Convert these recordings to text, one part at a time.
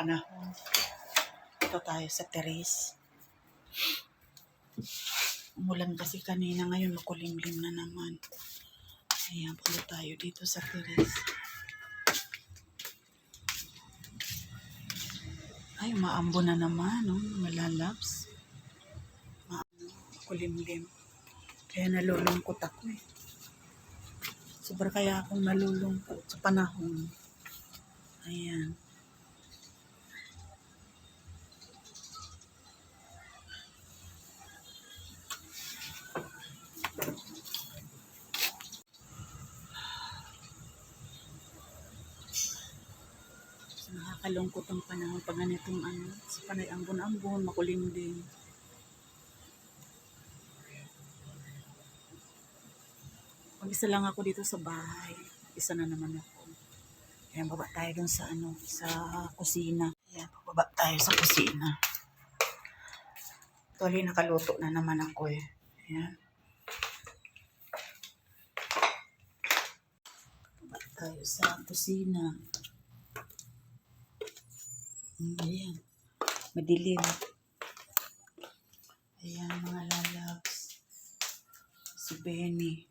panahon. Ito tayo sa teres. Umulan kasi kanina ngayon makulimlim na naman. Ayan, pulo tayo dito sa teres. Ay, maambo na naman, no? Malalabs. Maano, makulimlim. Kaya nalulungkot ako eh. Sobra kaya akong nalulungkot sa panahon. Ayan. Nakakalungkot ang panahon pag ganitong ano, sa panay ambon-ambon, makulimlim. Mag-isa lang ako dito sa bahay. Isa na naman ako. Ayan, baba tayo dun sa ano, sa kusina. Ayan, baba tayo sa kusina. Tuloy nakaluto na naman ako eh. Ayan. Baba tayo sa kusina. Mm, Ayan. Madilim. Ayan, mga lalabs. Si Benny.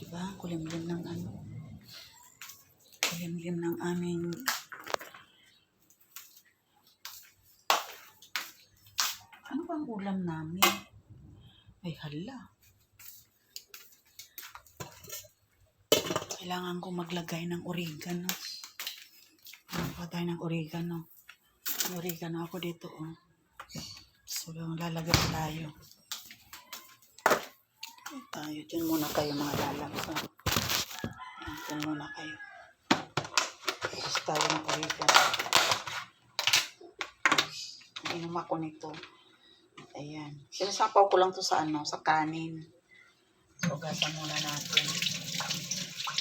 Diba? Kulimlim ng ano. Kulimlim ng aming Ano bang ulam namin? Ay, hala. Kailangan ko maglagay ng oregano. Maglagay ng oregano. Oregano ako dito, oh. So, lalagay tayo. Ay, tayo. Diyan muna kayo mga lalabs. Oh. Diyan muna kayo. Tapos tayo ng oregano. Inom ako nito. Ayan. Sinasapaw ko lang to sa ano, sa kanin. So, gasan muna natin.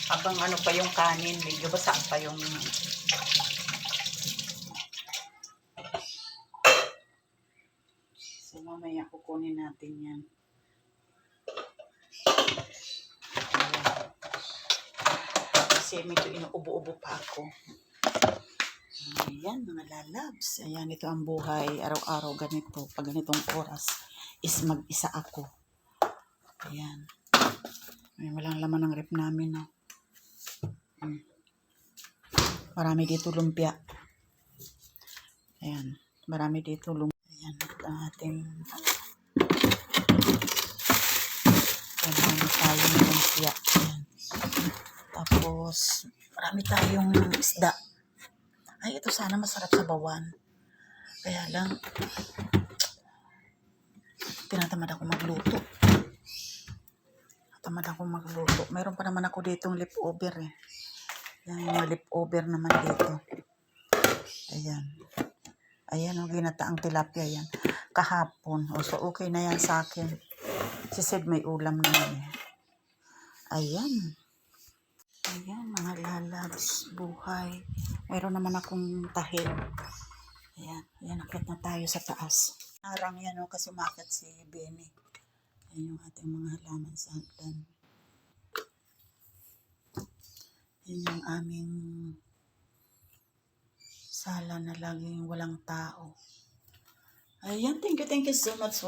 Habang ano pa yung kanin, medyo basa pa yung mamaya kukunin natin yan. Kasi medyo inuubo-ubo pa ako. Ayan, mga lalabs. Ayan, ito ang buhay. Araw-araw ganito. Pag ganitong oras is mag-isa ako. Ayan. Ay, walang laman ng rep namin, no? Hmm. Marami dito lumpia. Ayan. Marami dito lumpia. Ang ating marami tayong lumpia. Tapos, marami tayong isda. Ay, ito sana masarap sa bawan. Kaya lang, tinatamad ako magluto. Tamad ako magluto. Meron pa naman ako ditong leftover eh. Yan yung leftover naman dito. Ayan. Ayan, ang ginataang tilapia yan. Kahapon. O, so, okay na yan sa akin. Si Sid may ulam naman eh. Ayan. Ayan, mga lalabs, buhay. Meron naman akong tahil. Ayan, ayan, akit na tayo sa taas. Arang yan o, kasi umakyat si Benny. Ayan yung ating mga halaman sa hagdan. Yan yung aming sala na laging walang tao. Uh, Ayan, thank you, thank you so much.